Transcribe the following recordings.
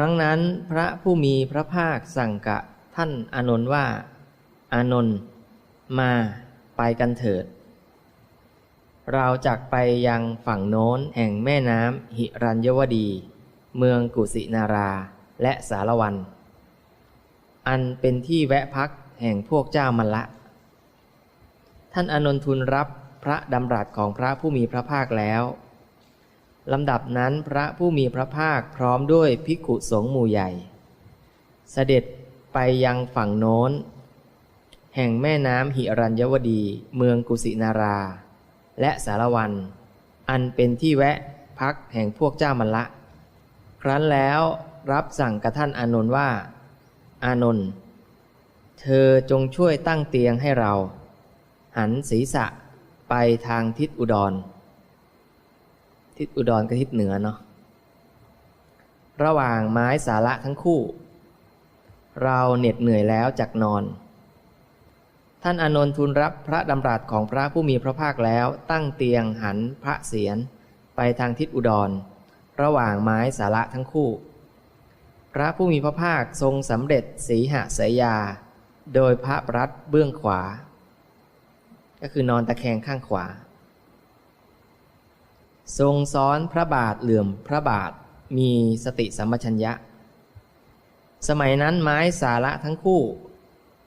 ครั้งนั้นพระผู้มีพระภาคสั่งกะท่านอานนท์ว่า อานนท์มาไปกันเถิด เราจักไปยังฝั่งโน้นแห่งแม่น้ำหิรัญยวดี เมืองกุสินาราและสารวัน อันเป็นที่แวะพักแห่งพวกเจ้ามันละ ท่านอนนท์ทูลรับพระดำรัสของพระผู้มีพระภาคแล้ว ลำดับนั้นพระผู้มีพระภาคพร้อมด้วยภิกขุสงฆ์หมู่ใหญ่ เสด็จไปยังฝั่งโน้น แห่งแม่น้ำหิรัญยวดี เมืองกุสินารา และสารวัน อันเป็นที่แวะพักแห่งพวกเจ้ามันละ ครั้นแล้วรับสั่งกับท่านอานนท์ว่า อานนท์เธอจงช่วยตั้งเตียงให้เรา หันศีรษะไปทางทิศอุดร ทิศอุดรกับทิศเหนือเนาะระหว่างไม้สาระทั้งคู่ เราเหน็ดเหนื่อยแล้วจากนอน ท่านอนนทูลรับพระดำรัสของพระผู้มีพระภาคแล้วตั้งเตียงหันพระเศียรไปทางทิศอุดร ระหว่างไม้สาระทั้งคู่ พระผู้มีพระภาคทรงสำเร็จสีหสยา โดยพระรัตเบื้องขวา ก็คือนอนตะแคงข้างขวา ทรงซ้อนพระบาทเหลื่อมพระบาทมีสติสัมปชัญญะ สมัยนั้นไม้สาระทั้งคู่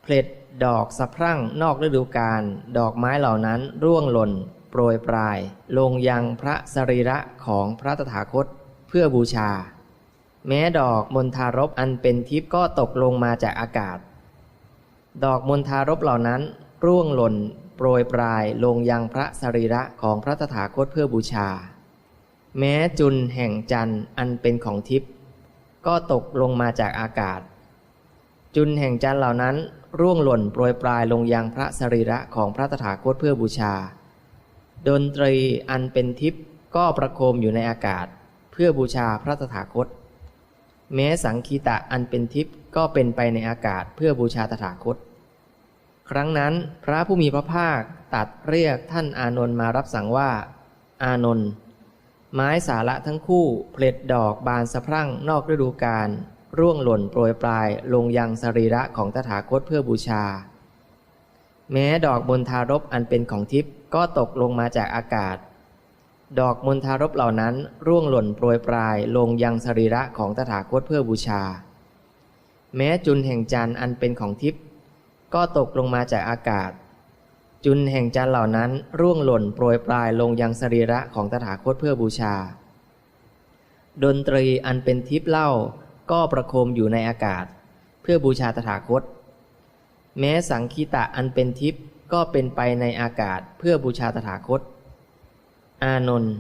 เพล็ดดอกสะพรั่งนอกฤดูกาลดอกไม้เหล่านั้นร่วงหล่น โปรยปลาย ลงยังพระสรีระของพระตถาคตเพื่อบูชา แม้ดอกมณฑารบอันเป็นทิพย์ก็ตกลงมาจากอากาศ ดอกมณฑารบเหล่านั้น ร่วงหล่น โปรยปลายลงยังพระสรีระของพระตถาคตเพื่อบูชา แม้จุนแห่งจันทร์อันเป็นของทิพย์ก็ตกลงมาจากอากาศ จุนแห่งจันทร์เหล่านั้นร่วงหล่นโปรยปลายลงยังพระสรีระของพระตถาคตเพื่อบูชา ดนตรีอันเป็นทิพย์ก็ประโคมอยู่ในอากาศ เพื่อบูชาพระตถาคต แม้สังคีตะอันเป็นทิพย์ก็เป็นไปในอากาศเพื่อบูชาตถาคต ครั้งนั้นพระผู้มีพระภาคตัดเรียกท่านอานนท์มารับสั่งว่า อานนท์ ไม้สาระทั้งคู่เพล็ดดอกบานสะพรั่งนอกฤดูกาลร่วงหล่นโปรยปลายลงยังสรีระของตถาคตเพื่อบูชา แม้ดอกมณฑารบอันเป็นของทิพย์ก็ตกลงมาจากอากาศ ดอกมณฑารบเหล่านั้นร่วงหล่นโปรยปลายลงยังสรีระของตถาคตเพื่อบูชา แม้จุนแห่งจันทร์อันเป็นของทิพย์ก็ตกลงมาจากอากาศ จุนแห่งจันเหล่านั้นร่วงหล่นโปรยปลายลงยังสรีระของตถาคตเพื่อบูชา ดนตรีอันเป็นทิพเล่าก็ประโคมอยู่ในอากาศ เพื่อบูชาตถาคต แม้สังคีตะอันเป็นทิพก็เป็นไปในอากาศเพื่อบูชาตถาคต อานนท์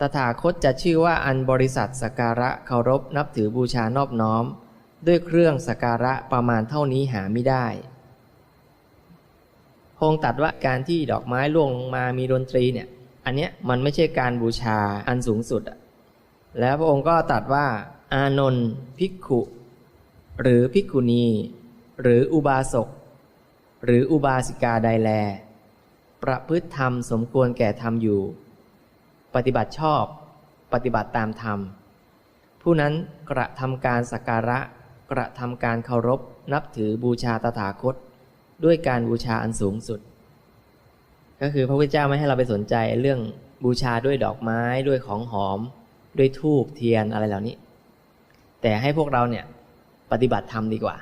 ตถาคตจะชื่อว่าอันบริษัทสการะเคารพนับถือบูชานอบน้อม ด้วยเครื่องสการะประมาณเท่านี้หาไม่ได้ พงตัดว่าการที่ดอกไม้ร่วงลงมามีดนตรีเนี่ย อันเนี้ยมันไม่ใช่การบูชาอันสูงสุดอะแล้วพระองค์ก็ตัดว่า อานนท์ภิกขุ หรือภิกขุณี หรืออุบาสก หรืออุบาสิกาใดแล ประพฤติธรรมสมควรแก่ธรรมอยู่ ปฏิบัติชอบ ปฏิบัติตามธรรม ผู้นั้นกระทำการสักการะ กระทำการเคารพ นับถือบูชาตถาคต ด้วยการบูชาอันสูงสุด ก็คือพระพุทธเจ้าไม่ให้เราไปสนใจเรื่องบูชาด้วยดอกไม้ด้วยของหอม ด้วยทูบเทียนอะไรเหล่านี้ แต่ให้พวกเราเนี่ยปฏิบัติธรรมดีกว่า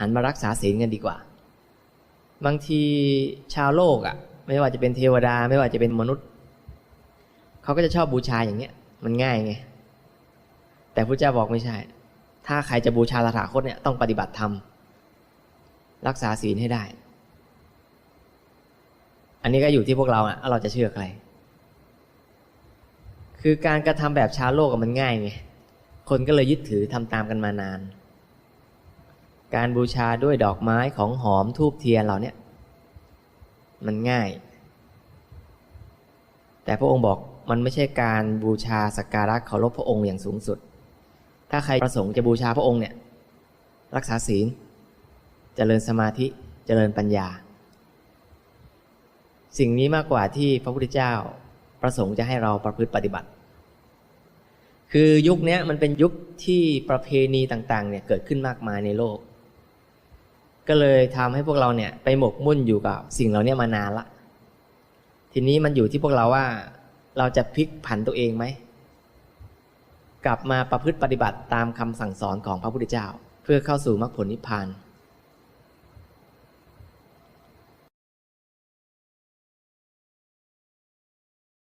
หันมารักษาศีลกันดีกว่า บางทีชาวโลกอะ่ะ ไม่ว่าจะเป็นเทวดา ไม่ว่าจะเป็นมนุษย์เขาก็จะชอบบูชาอย่างเงี้ย มันง่ายไงแต่พระเจ้าบอกไม่ใช่ ถ้าใครจะบูชาตถาคตเนี่ยต้องปฏิบัติธรรม รักษาศีลให้ได้ อันนี้ก็อยู่ที่พวกเราอะเราจะเชื่อใคร คือการกระทำแบบชาวโลกมันง่ายไง คนก็เลยยึดถือทำตามกันมานาน การบูชาด้วยดอกไม้ของหอมทูบเทียนเราเนี่ย มันง่าย แต่พระองค์บอกมันไม่ใช่การบูชาสักการะเคารพพระองค์อย่างสูงสุด ถ้าใครประสงค์จะบูชาพระองค์เนี่ย รักษาศีล เจริญสมาธิเจริญปัญญา สิ่งนี้มากกว่าที่พระพุทธเจ้าประสงค์จะให้เราประพฤติปฏิบัติ คือยุคนี้มันเป็นยุคที่ประเพณีต่างๆเนี่ยเกิดขึ้นมากมายในโลก ก็เลยทำให้พวกเราเนี่ยไปหมกมุ่นอยู่กับสิ่งเหล่านี้มานานละ ทีนี้มันอยู่ที่พวกเราว่า เราจะพลิกผันตัวเองไหมกลับมาประพฤติปฏิบัติตามคำสั่งสอนของพระพุทธเจ้า เพื่อเข้าสู่มรรคผลนิพพาน